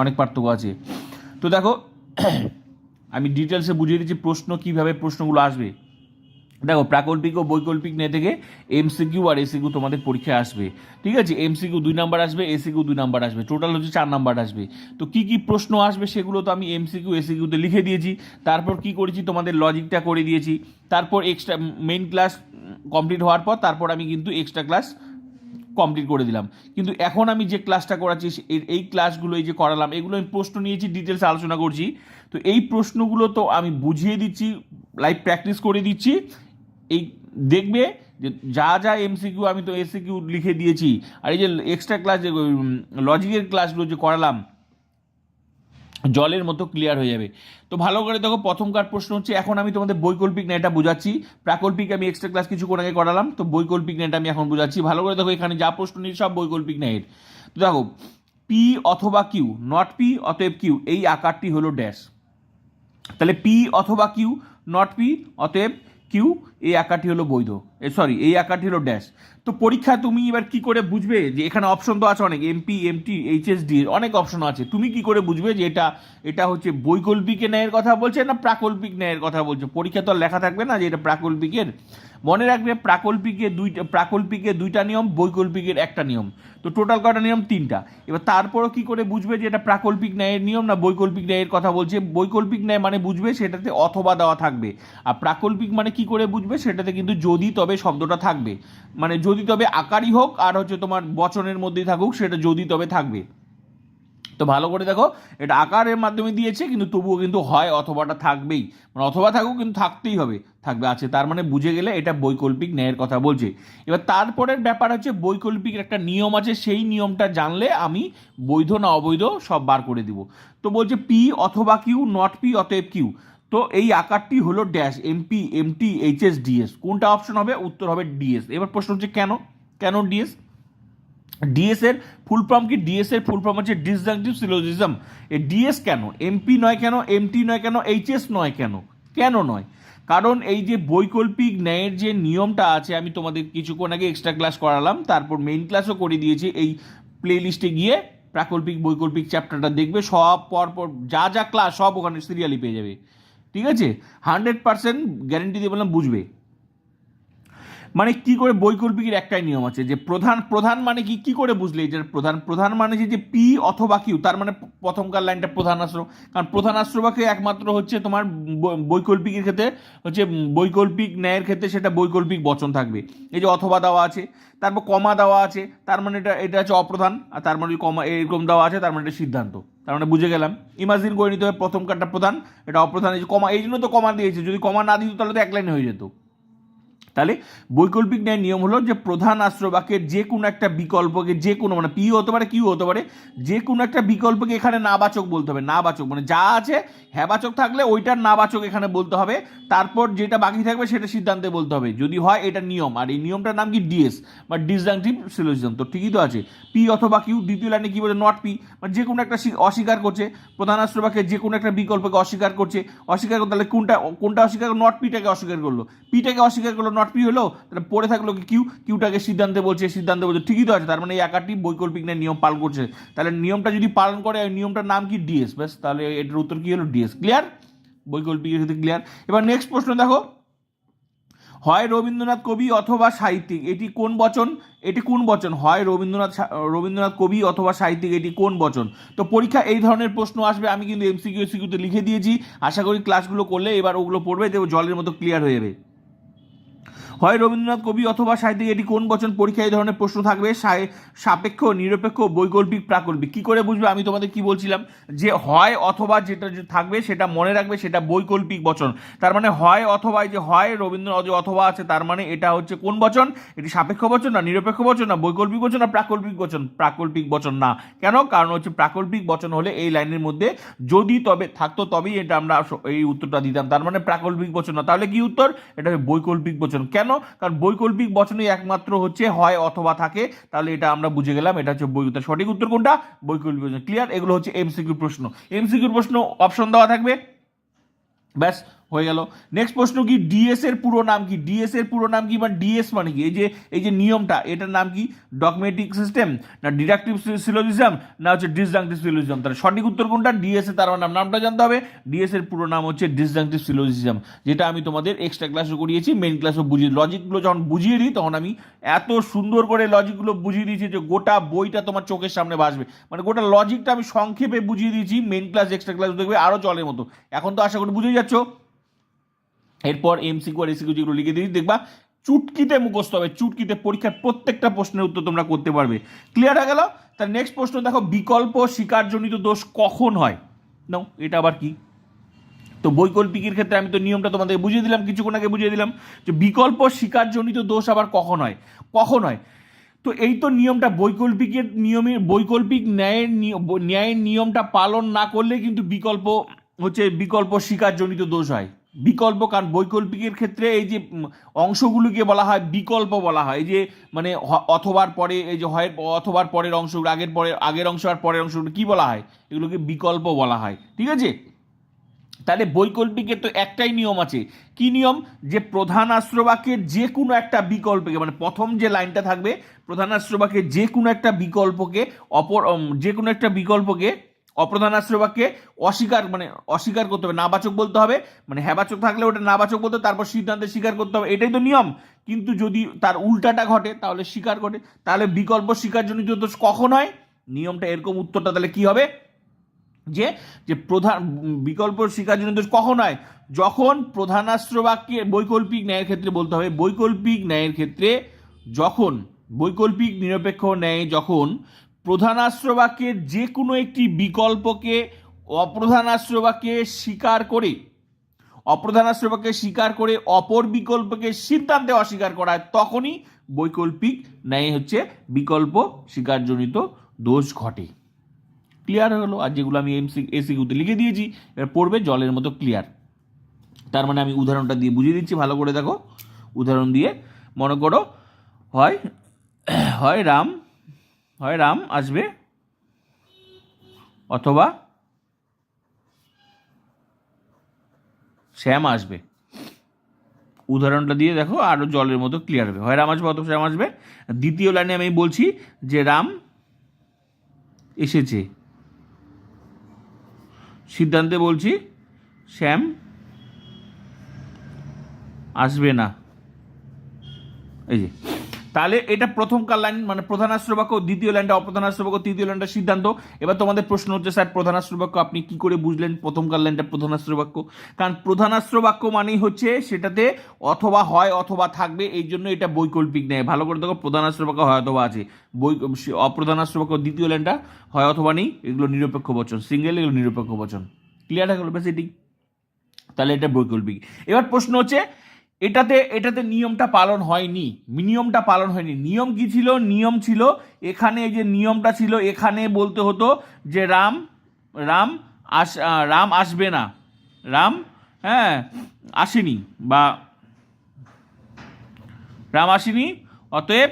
অনেক পার্থক্য আছে। তো দেখো, আমি ডিটেলসে বুঝিয়ে দিচ্ছি প্রশ্ন কীভাবে প্রশ্নগুলো আসবে। দেখো, প্রাকল্পিক ও বৈকল্পিক নে থেকে এমসিকিউ আর এসিকিউ তোমাদের পরীক্ষায় আসবে। ঠিক আছে? এমসিকিউ দুই নাম্বার আসবে এসিকিউ দুই নাম্বার আসবে। টোটাল হচ্ছে চার নাম্বার আসবে। তো কি কি প্রশ্ন আসবে সেগুলো তো আমি এমসিকিউ এসিকিউতে লিখে দিয়েছি। তারপর কি করেছি তোমাদের লজিকটা করে দিয়েছি। তারপর এক্সট্রা মেইন ক্লাস কমপ্লিট হওয়ার পর তারপর আমি কিন্তু এক্সট্রা ক্লাস কমপ্লিট করে দিলাম। কিন্তু এখন আমি যে ক্লাসটা করাচ্ছি এই- ক্লাসগুলো এই যে করালাম, এগুলো আমি প্রশ্ন নিয়েছি ডিটেলস আলোচনা করছি। তো এই প্রশ্নগুলো তো আমি বুঝিয়ে দিচ্ছি লাইভ প্র্যাকটিস করে দিচ্ছি। এই দেখবে যে যা যা এমসিকিউ আমি তো এসিকিউ লিখে দিয়েছি। আর এই যে এক্সট্রা ক্লাস যে লজিকের ক্লাসগুলো যে করালাম জলের মতো ক্লিয়ার হয়ে যাবে। তো ভালো করে দেখো প্রথমকার প্রশ্ন হচ্ছে, এখন আমি তোমাদের বৈকল্পিক ন্যায়টা বোঝাচ্ছি। প্রাকল্পিক আমি এক্সট্রা ক্লাস কিছুক্ষণ আগে করালাম, তো বৈকল্পিক ন্যায়টা আমি এখন বোঝাচ্ছি। ভালো করে দেখো, এখানে যা প্রশ্ন নিয়ে সব বৈকল্পিক ন্যায়ের। তো দেখো পি অথবা কিউ নট পি অতএব কিউ এই আকারটি হলো ড্যাশ তাহলে পি অথবা কিউ নট পি অতএব কিউ এই আকারটি হলো বৈধ। সরি এই আকারটি হলো ড্যাশ তো পরীক্ষা তুমি এবার কি করে বুঝবে যে এখানে অপশন তো আছে অনেক এমপি এমটি এইচএসডি অনেক অপশন আছে। তুমি কি করে বুঝবে যে এটা এটা হচ্ছে বৈকল্পিক ন্যায়ের কথা বলছে না প্রাকল্পিক ন্যায়ের কথা বলছে? পরীক্ষা তো লেখা থাকবে না যে এটা প্রাকল্পিকের। মনে রাখবে প্রাকল্পিকের দুইটা প্রাকল্পিকের দুইটা নিয়ম, বৈকল্পিকের একটা নিয়ম। তো টোটাল কটা নিয়ম? তিনটা। এবার তারপরও কি করে বুঝবে যে এটা প্রাকল্পিক ন্যায়ের নিয়ম না বৈকল্পিক ন্যায়ের কথা বলছে? বৈকল্পিক ন্যায় মানে বুঝবে সেটাতে অথবা দেওয়া থাকবে। আর প্রাকল্পিক মানে কি করে বুঝবে? সেটাতে কিন্তু যদি তবে শব্দটা থাকবে। মানে যদি তবে আকারই হোক আর হচ্ছে তোমার বচনের মধ্যেই থাকুক, সেটা যদি তবে থাকবে। তো ভালো করে দেখো, এটা আকারের মাধ্যমে দিয়েছে, কিন্তু তবুও কিন্তু হয় অথবাটা থাকবেই। মানে অথবা থাকুক, কিন্তু থাকতেই হবে, থাকবে, আছে। তার মানে বুঝে গেলে এটা বৈকল্পিক ন্যায়ের কথা বলছে। এবার তারপরের ব্যাপার হচ্ছে, বৈকল্পিক একটা নিয়ম আছে, সেই নিয়মটা জানলে আমি বৈধ না অবৈধ সব বার করে দিব। তো বলছে পি অথবা কিউ, নট পি, অতএব কিউ। তো এই আকারটি হলো dash MP MT HS DS কোনটা অপশন হবে? উত্তর হবে ডিএস এবার প্রশ্ন হচ্ছে কেন? কেন ডিএস ডিএস এর ফুল ফর্ম কি? ডিএস এর ফুল ফর্ম হচ্ছে ডিসজাংটিভ সিলোজিজম এই ডিএস কেন? এমপি নয় কেন? এমটি নয় কেন? এইচএস নয় কেন? কেন নয়? কারণ এই যে বৈকল্পিক ন্যায়ের যে নিয়মটা আছে, আমি তোমাদের কিছুক্ষণ আগে এক্সট্রা ক্লাস করালাম, তারপর মেইন ক্লাসও করে দিয়েছি এই প্লে লিস্টে গিয়ে প্রাকল্পিক বৈকল্পিক চ্যাপ্টারটা দেখবে, সব পর পর যা যা ক্লাস সব ওখানে সিরিয়ালি পেয়ে যাবে। ঠিক আছে? হান্ড্রেড পার্সেন্ট গ্যারেন্টি দিয়ে বললাম বুঝবে। মানে কি করে বৈকল্পিকের একটাই নিয়ম আছে যে প্রধান প্রধান মানে কি? কি করে বুঝলে যে প্রধান প্রধান মানে যে পি অথবা কিউ তার মানে প্রথমকার লাইনটা প্রধান আশ্রম কারণ প্রধান আশ্রবাকে একমাত্র হচ্ছে তোমার বৈকল্পিকের ক্ষেত্রে হচ্ছে বৈকল্পিক ন্যায়ের ক্ষেত্রে সেটা বৈকল্পিক বচন থাকবে। এই যে অথবা দেওয়া আছে, তারপর কমা দেওয়া আছে, তার মানে এটা এটা হচ্ছে অপ্রধান, আর তার মানে কমা, এরকম দেওয়া আছে, তার মানে এটা সিদ্ধান্ত। তার মানে বুঝে গেলাম। ইমাজিন করে নিতে হবে প্রথম কারটা প্রধান, এটা অপ্রধান, এই যে কমা, এই জন্য তো কমা দিয়েছে। যদি কমা না দিত তাহলে তো এক লাইনে হয়ে যেত। তাহলে বৈকল্পিক ন্যায় নিয়ম হলো যে প্রধান আশ্রবাক্যের যে কোনো একটা বিকল্পকে যে কোনো মানে পি হতে পারে কিউ হতে পারে, যে কোনো একটা বিকল্পকে এখানে নাবাচক বলতে হবে, নাবাচক মানে যা আছে, হ্যাবাচক থাকলে ওইটার নাবাচক এখানে বলতে হবে, তারপর যেটা বাকি থাকবে সেটা সিদ্ধান্তে বলতে হবে, যদি হয় এটা নিয়ম, আর এই নিয়মটার নাম কি ডিএস বা ডিসজাংটিভ সিলোজিজম তো ঠিকই তো আছে পি অথবা কিউ দ্বিতীয় লাইনে কী বলে নট পি মানে যে কোনো একটা অস্বীকার করছে, প্রধান আশ্রবাক্যের যে কোনো একটা বিকল্পকে অস্বীকার করছে, অস্বীকার করতে তাহলে কোনটা কোনটা অস্বীকার নট পিটাকে অস্বীকার করল পিটাকে অস্বীকার করল নট পি হলো, তাহলে পড়ে থাকল কি কিউ? কিউটাকে সিদ্ধান্তে বলছে সিদ্ধান্তে বলছে, ঠিকই তো আছে, তার মানে এই একাটি বৈকল্পিক ন্যায় নিয়ম পালন করছে। তাহলে নিয়মটা যদি পালন করে, ওই নিয়মটার নাম কি? ডিএস। ব্যাস, তাহলে এটার উত্তর কি হলো? ডিএস। ক্লিয়ার? বৈকল্পিকের ক্ষেত্রে ক্লিয়ার। এবার নেক্সট প্রশ্ন দেখো। হয় রবীন্দ্রনাথ কবি অথবা সাহিত্যিক, এটি কোন বচন? এটি কোন বচন? হয় রবীন্দ্রনাথ রবীন্দ্রনাথ কবি অথবা সাহিত্যিক, এটি কোন বচন? তো পরীক্ষা এই ধরনের প্রশ্ন আসবে, আমি কিন্তু এমসিকিউ এসিকিউতে লিখে দিয়েছি। আশা করি ক্লাসগুলো করলে এবার ওগুলো পড়বে জলের মতো ক্লিয়ার হয়ে যাবে। হয় রবীন্দ্রনাথ কবি অথবা সাহিত্যিক, এটি কোন বচন পরীক্ষায় এই ধরনের প্রশ্ন থাকবে? সাপেক্ষ, নিরপেক্ষ, বৈকল্পিক, প্রাকল্পিক। কি করে বুঝবে? আমি তোমাদের কি বলছিলাম? যে হয় অথবা যেটা থাকবে, সেটা মনে রাখবে, সেটা বৈকল্পিক বচন। তার মানে হয় অথবা যে হয় রবীন্দ্রনাথ অথবা আছে, তার মানে এটা হচ্ছে কোন বচন? এটি সাপেক্ষ বচন না নিরপেক্ষ বচন না বৈকল্পিক বচন না প্রাকল্পিক বচন? প্রাকল্পিক বচন না। কেন? কারণ হচ্ছে প্রাকল্পিক বচন হলে এই লাইনের মধ্যে যদি তবে থাকতো, তবেই এটা আমরা এই উত্তরটা দিতাম। তার মানে প্রাকল্পিক বচন না। তাহলে কি উত্তর? এটা বৈকল্পিক বচন। কেন কারণ বৈকল্পিক বচনে একমাত্র হচ্ছে হয় অথবা থাকে। তাহলে এটা আমরা বুঝে গেলাম, এটা হচ্ছে বই সঠিক উত্তর কোনটা? বৈকল্পিক বচন। ক্লিয়ার এগুলো হচ্ছে এমসিকিউ প্রশ্ন। এমসিকিউ প্রশ্ন অপশন দেওয়া থাকবে। ব্যাস হয়ে গেল। নেক্সট প্রশ্ন কি? ডিএস এর পুরো নাম কি? ডিএস এর পুরো নাম কি বা ডিএস মানে কি? এই যে এই যে নিয়মটা, এটার নাম কি? ডকমেটিক সিস্টেম না ডিডাকটিভ সিলোজিজম না হচ্ছে ডিসজাংটিভ সিলোজিজম তাহলে সঠিক উত্তর কোনটা? ডিএস এর তার নাম, নামটা জানতে হবে। ডিএস এর পুরো নাম হচ্ছে ডিসজাংটিভ সিলোজিজম যেটা আমি তোমাদের এক্সট্রা ক্লাসও করিয়েছি। মেইন ক্লাসও বুঝিয়ে লজিকগুলো যখন বুঝিয়ে দিই, তখন আমি এত সুন্দর করে লজিকগুলো বুঝিয়ে দিয়েছি যে গোটা বইটা তোমার চোখের সামনে ভাসবে। মানে গোটা লজিকটা আমি সংক্ষেপে বুঝিয়ে দিয়েছি। মেইন ক্লাস এক্সট্রা ক্লাস দেখবে আরও জলের মতো। এখন তো আশা করি বুঝে যাচ্ছ। এরপর এমসিকিউ আর এসিকিউ যেগুলো লিখে দিয়েছি, দেখবা চুটকিতে মুখস্থ হবে, চুটকিতে পরীক্ষার প্রত্যেকটা প্রশ্নের উত্তর তোমরা করতে পারবে। ক্লিয়ার হয়ে গেল? তার নেক্সট প্রশ্ন, দেখো, বিকল্প শিকারজনিত দোষ কখন হয়? নাও, এটা আবার কি? তো বৈকল্পিকের ক্ষেত্রে আমি তো নিয়মটা তোমাদের বুঝিয়ে দিলাম, কিছুক্ষণ আগে বুঝিয়ে দিলাম যে বিকল্প শিকারজনিত দোষ আবার কখন হয়? কখন হয়? তো এই তো নিয়মটা, বৈকল্পিকের নিয়মের বৈকল্পিক ন্যায়ের নিয়- ন্যায়ের নিয়মটা পালন না করলে কিন্তু বিকল্প, হচ্ছে বিকল্প শিকারজনিত দোষ হয়। বিকল্প, কারণ বৈকল্পিকের ক্ষেত্রে এই যে অংশগুলোকে বলা হয় বিকল্প বলা হয়। যে মানে অথবার পরে, এই যে, হয়, অথবার পরের অংশগুলো আগের পরে, আগের অংশ আর পরের অংশগুলো কি বলা হয়? এগুলোকে বিকল্প বলা হয়। ঠিক আছে? তাহলে বৈকল্পিকের তো একটাই নিয়ম আছে। কি নিয়ম? যে প্রধান আশ্রবাক্যের যে কোনো একটা বিকল্পকে মানে প্রথম যে লাইনটা থাকবে, প্রধান আশ্রবাক্যের যে কোনো একটা বিকল্পকে, অপর যে কোনো একটা বিকল্পকে অপ্রধান আশ্রবাক্যে অস্বীকার মানে অস্বীকার করতে হবে, নাবাচক বলতে হবে। মানে হ্যাবাচক থাকলে ওটা নাবাচক বলতে তারপর সিদ্ধান্তে স্বীকার করতে হবে। এটাই তো নিয়ম। কিন্তু যদি তার উল্টাটা ঘটে, তাহলে স্বীকার ঘটে। তাহলে বিকল্প স্বীকারজনিত দোষ কখন হয়? নিয়মটা এরকম উত্তরটা তাহলে কি হবে? যে যে প্রধান, বিকল্প স্বীকারজনিত দোষ কখন হয়? যখন প্রধানাস্ত্র বাক্যে বৈকল্পিক ন্যায়ের ক্ষেত্রে বলতে হবে। বৈকল্পিক ন্যায়ের ক্ষেত্রে যখন, বৈকল্পিক নিরপেক্ষ ন্যায় যখন প্রধানাস্ত্র বাক্যের যে কোনো একটি বিকল্পকে অপ্রধানাস্ত্র বাক্যে স্বীকার করে অপ্রধানাস্ত্র বাক্যে স্বীকার করে অপর বিকল্পকে সিদ্ধান্তে অস্বীকার করা হয়, তখনই বৈকল্পিক ন্যায় হচ্ছে বিকল্প স্বীকারজনিত দোষ ঘটে। ক্লিয়ার হলো? আর যেগুলো আমি এমসি এসি এসিকিউতে লিখে দিয়েছি, এবার পড়বে জলের মতো ক্লিয়ার তার মানে আমি উদাহরণটা দিয়ে বুঝিয়ে দিচ্ছি, ভালো করে দেখো। উদাহরণ দিয়ে মনে করো, হয় হয় রাম হয় রাম আসবে, অথবা শ্যাম আসবে। উদাহরণটা দিয়ে দেখো আরও জলের মতো ক্লিয়ার হবে। হয় রাম আসবে, অথবা শ্যাম আসবে। দ্বিতীয় লাইনে আমি বলছি যে রাম এসেছে। সিদ্ধান্তে বলছি শ্যাম আসবে না। এই যে। তাহলে এটা প্রথমকার লাইন মানে প্রধানাস্ত্র বাক্য দ্বিতীয় লাইনটা অপ্রধানাস্ত্র বাক্য তৃতীয় লাইনটা সিদ্ধান্ত। এবার তোমাদের প্রশ্ন হচ্ছে, স্যার প্রধানাস্ত্র বাক্য আপনি কি করে বুঝলেন? প্রথমকার লাইনটা প্রধানাস্ত্র বাক্য কারণ প্রধানাস্ত্র বাক্য মানেই হচ্ছে সেটাতে অথবা হয় অথবা থাকবে, এই জন্য এটা বৈকল্পিক নেয় ভালো করে দেখো প্রধানাস্ত্র বাক্য হয় অথবা আছে। বৈ অপ্রধানাস্ত্র বাক্য দ্বিতীয় লাইনটা হয় অথবা নেই, এগুলো নিরপেক্ষ বচন। সিঙ্গেল এগুলো নিরপেক্ষ বচন। ক্লিয়ার হয়ে গেল এটি তাহলে এটা বৈকল্পিক। এবার প্রশ্ন হচ্ছে এটাতে এটাতে নিয়মটা পালন হয়নি। নিয়মটা পালন হয়নি। নিয়ম কি ছিল? নিয়ম ছিল, এখানে এই যে নিয়মটা ছিল, এখানে বলতে হতো যে রাম রাম আস রাম আসবে না। রাম হ্যাঁ আসেনি বা রাম আসেনি, অতএব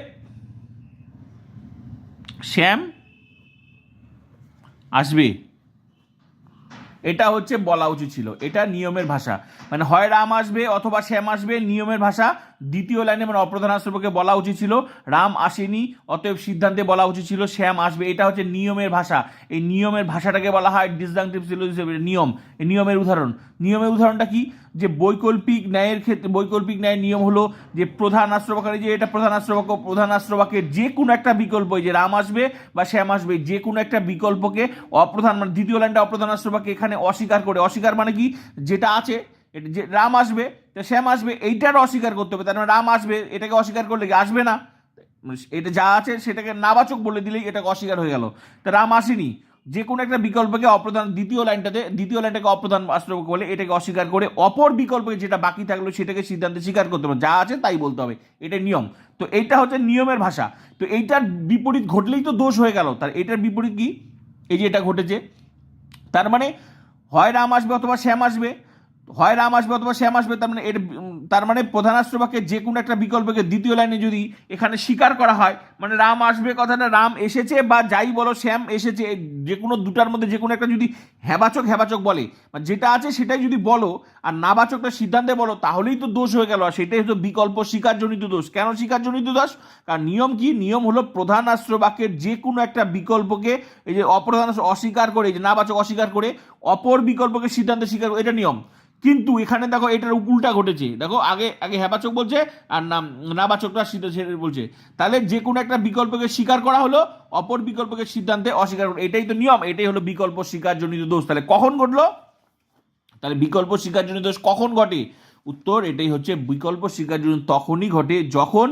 শ্যাম আসবে। এটা হচ্ছে বলা উচিত ছিল। এটা নিয়মের ভাষা। মানে হয় রাম আসবে অথবা শ্যাম আসবে, নিয়মের ভাষা দ্বিতীয় লাইনে মানে অপ্রধান আশ্রমকে বলা উচিত ছিল, রাম আসেনি, অতএব সিদ্ধান্তে বলা উচিত ছিল শ্যাম আসবে। এটা হচ্ছে নিয়মের ভাষা। এই নিয়মের ভাষাটাকে বলা হয় ডিসজাংটিভ সিলোজিজম নিয়ম। এই নিয়মের উদাহরণ। নিয়মের উদাহরণটা কি? যে বৈকল্পিক ন্যায়ের ক্ষেত্রে বৈকল্পিক ন্যায়ের নিয়ম হলো যে প্রধান আশ্রবাকারী যে এটা প্রধান আশ্রবাক্য প্রধান আশ্রবাক্যের যে কোনো একটা বিকল্প যে রাম আসবে বা শ্যাম আসবে, যে কোনো একটা বিকল্পকে অপ্রধান মানে দ্বিতীয় লাইনটা অপ্রধান আশ্রবাক্য এখানে অস্বীকার করে। অস্বীকার মানে কি? যেটা আছে যে রাম আসবে, তো শ্যাম আসবে এইটার অস্বীকার করতে হবে। তার মানে রাম আসবে, এটাকে অস্বীকার করলে কি আসবে না? মানে এটা যা আছে সেটাকে নাবাচক বলে দিলেই এটাকে অস্বীকার হয়ে গেল। তা রাম আসেনি। যে কোনো একটা বিকল্পকে অপ্রধান, দ্বিতীয় লাইনটাতে, দ্বিতীয় লাইনটাকে অপ্রধান আশ্রয় বলে এটাকে অস্বীকার করে অপর বিকল্পকে যেটা বাকি থাকল সেটাকে সিদ্ধান্তে স্বীকার করতে হবে। যা আছে তাই বলতে হবে। এটা নিয়ম। তো এইটা হচ্ছে নিয়মের ভাষা। তো এইটার বিপরীত ঘটলেই তো দোষ হয়ে গেল। তার এটার বিপরীত কি? এই যে এটা ঘটেছে। তার মানে হয় রাম আসবে অথবা শ্যাম আসবে হয় রাম আসবে অথবা শ্যাম আসবে, তার মানে এর তার মানে প্রধান যে কোনো একটা বিকল্পকে দ্বিতীয় লাইনে যদি এখানে স্বীকার করা হয় মানে রাম আসবে কথাটা, রাম এসেছে বা যাই বলো, শ্যাম এসেছে যে কোনো দুটার মধ্যে যে কোনো একটা যদি হ্যাবাচক হ্যাবাচক বলে মানে যেটা আছে সেটাই যদি বলো আর নাবাচকটা সিদ্ধান্তে বলো, তাহলেই তো দোষ হয়ে গেল। আর সেটাই হলো বিকল্প স্বীকারজনিত দোষ। কেন স্বীকারজনিত দোষ? কারণ নিয়ম কি? নিয়ম হলো প্রধান রাষ্ট্রবাক্যের যে কোনো একটা বিকল্পকে, এই যে অপ্রধান অস্বীকার করে, এই যে নাবাচক অস্বীকার করে, অপর বিকল্পকে সিদ্ধান্তে স্বীকার করে, এটা নিয়ম। কিন্তু এখানে দেখো এটার উল্টা ঘটেছে। দেখো আগে আগে হ্যাবাচক বলছে আর নাম নাবাচকটা ছেড়ে বলছে। তাহলে যে কোনো একটা বিকল্পকে স্বীকার করা হলো, অপর বিকল্পকে সিদ্ধান্তে অস্বীকার করা এটাই তো নিয়ম, এটাই হলো বিকল্প স্বীকারজনিত দোষ। তাহলে কখন ঘটলো? তাহলে বিকল্প স্বীকারজনিত দোষ কখন ঘটে? উত্তর এটাই হচ্ছে বিকল্প স্বীকারজনিত তখনই ঘটে যখন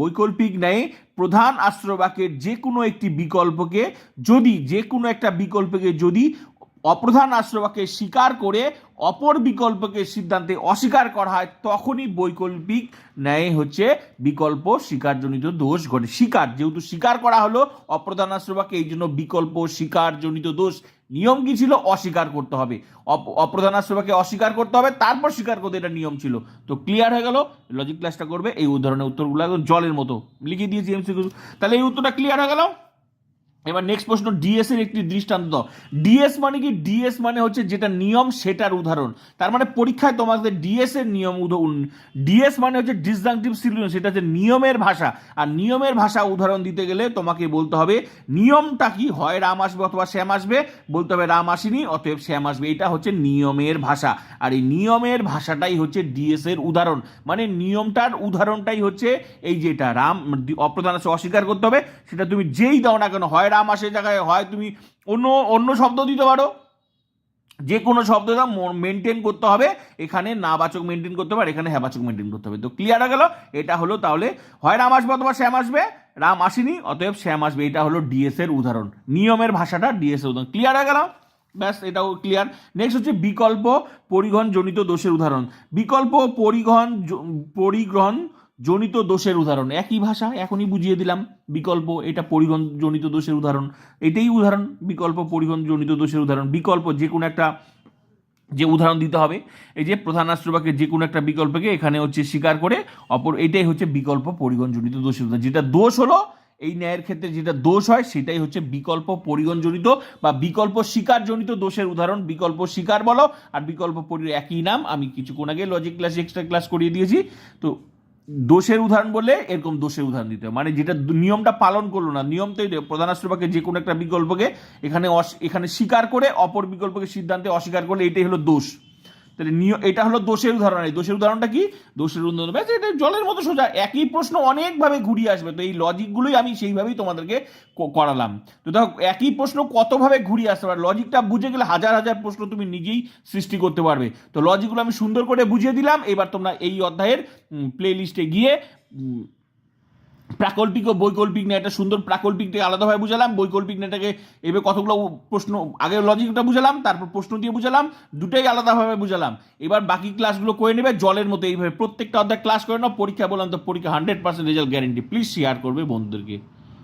বৈকল্পিক ন্যায় প্রধান আশ্রবাকের যে কোনো একটি বিকল্পকে যদি, যে কোনো একটা বিকল্পকে যদি অপ্রধান আশ্রবাকে স্বীকার করে অপর বিকল্পকে সিদ্ধান্তে অস্বীকার করা হয়, তখনই বৈকল্পিক ন্যায় হচ্ছে বিকল্প স্বীকারজনিত দোষ ঘটে। স্বীকার, যেহেতু স্বীকার করা হলো অপ্রধান আশ্রবাকে এই জন্য বিকল্প স্বীকারজনিত দোষ। নিয়ম কি ছিল? অস্বীকার করতে হবে। অপ- অপ্রধান আশ্রবাকে অস্বীকার করতে হবে, তারপর স্বীকার করতে এটা নিয়ম ছিল। তো ক্লিয়ার হয়ে গেল? লজিক ক্লাসটা করবে, এই উদাহরণের উত্তরগুলো একদম জলের মতো। লিখে দিয়েছি এমসিকিউ তাহলে এই উত্তরটা ক্লিয়ার হয়ে গেল? এবার নেক্সট প্রশ্ন ডিএস এর একটি দৃষ্টান্ত দাও। ডিএস মানে কি? ডিএস মানে হচ্ছে যেটা নিয়ম, সেটার উদাহরণ। তার মানে পরীক্ষায় তোমাদের ডিএস এর নিয়ম ডিএস মানে হচ্ছে ডিসজাংটিভ সিলিয়ন সেটা হচ্ছে নিয়মের ভাষা। আর নিয়মের ভাষা উদাহরণ দিতে গেলে তোমাকে বলতে হবে, নিয়মটা কি? হয় রাম আসবে অথবা শ্যাম আসবে। বলতে হবে রাম আসেনি, অতএব শ্যাম আসবে। এটা হচ্ছে নিয়মের ভাষা। আর এই নিয়মের ভাষাটাই হচ্ছে ডিএস এর উদাহরণ। মানে নিয়মটার উদাহরণটাই হচ্ছে এই যেটা রাম অপ্রধান অস্বীকার করতে হবে। সেটা তুমি যেই দাও না কেন, হয় রাম আসে জায়গায়, হয় তুমি অন্য অন্য শব্দ দিতে পারো। যে কোনো শব্দটা মেনটেন করতে হবে। এখানে নাবাচক মেনটেন করতে হবে আর এখানে হ্যাবাচক মেনটেন করতে হবে। তো ক্লিয়ার হয়ে গেল? এটা হলো তাহলে, হয় রাম আসবে অথবা শ্যাম আসবে? রাম আসেনি, অতএব শ্যাম আসবে। এটা হলো ডিএস এর উদাহরণ। নিয়মের ভাষাটা ডিএস এর উদাহরণ। ক্লিয়ার হয়ে গেল? ব্যাস, এটাও ক্লিয়ার নেক্সট হচ্ছে বিকল্প পরিবহন জনিত দোষের উদাহরণ। বিকল্প জ- পরিগ্রহণ জনিত দোষের উদাহরণ। একই ভাষা, এখনই বুঝিয়ে দিলাম, বিকল্প এটা পরিবহন জনিত দোষের উদাহরণ। এটাই উদাহরণ, বিকল্প পরিবহন জনিত দোষের উদাহরণ। বিকল্প যে কোনো একটা যে উদাহরণ দিতে হবে, এই যে প্রধান রাষ্ট্রবাক্যের যে কোনো একটা বিকল্পকে এখানে হচ্ছে স্বীকার করে, অপর এটাই হচ্ছে বিকল্প পরিগণজনিত দোষের উদাহরণ। যেটা দোষ হলো, এই ন্যায়ের ক্ষেত্রে যেটা দোষ হয়, সেটাই হচ্ছে বিকল্প পরিগণজনিত বা বিকল্প শিকারজনিত দোষের উদাহরণ। বিকল্প শিকার বলো, আর বিকল্প পরি একই নাম, আমি কিছুক্ষণ আগে লজিক ক্লাস এক্সট্রা ক্লাস করিয়ে দিয়েছি। তো দোষের উদাহরণ বলে এরকম দোষের উদাহরণ দিতে মানে যেটা নিয়মটা পালন করল না, নিয়ম তো প্রধান আশ্রপাকে যে কোনো একটা বিকল্পকে এখানে এখানে স্বীকার করে অপর বিকল্পকে সিদ্ধান্তে অস্বীকার করলে এটাই হলো দোষ। তাহলে নিয় এটা হলো দোষের উদাহরণ। এই দোষের উদাহরণটা কি? দোষের উদাহরণ। এটা জলের মতো সোজা। একই প্রশ্ন অনেকভাবে ঘুরিয়ে আসবে। তো এই লজিকগুলোই আমি সেইভাবেই তোমাদেরকে করালাম। তো দেখো, একই প্রশ্ন কতভাবে ঘুরিয়ে আসতে পারে? লজিকটা বুঝে গেলে হাজার হাজার প্রশ্ন তুমি নিজেই সৃষ্টি করতে পারবে। তো লজিকগুলো আমি সুন্দর করে বুঝিয়ে দিলাম। এবার তোমরা এই অধ্যায়ের প্লে লিস্টে গিয়ে প্রাকল্পিক ও বৈকল্পিক নিয়ে একটা সুন্দর প্রাকল্পিকটাকে আলাদাভাবে বুঝালাম, বৈকল্পিক নিয়েটাকে এবার কতগুলো প্রশ্ন, আগে লজিকটা বুঝালাম, তারপর প্রশ্ন দিয়ে বুঝালাম, দুটাই আলাদাভাবে বুঝালাম। এবার বাকি ক্লাসগুলো করে নেবে জলের মতো এইভাবে। প্রত্যেকটা অর্ধেক ক্লাস করে নাও, পরীক্ষা বললাম তো পরীক্ষা hundred percent result guarantee please share করবে বন্ধুদেরকে।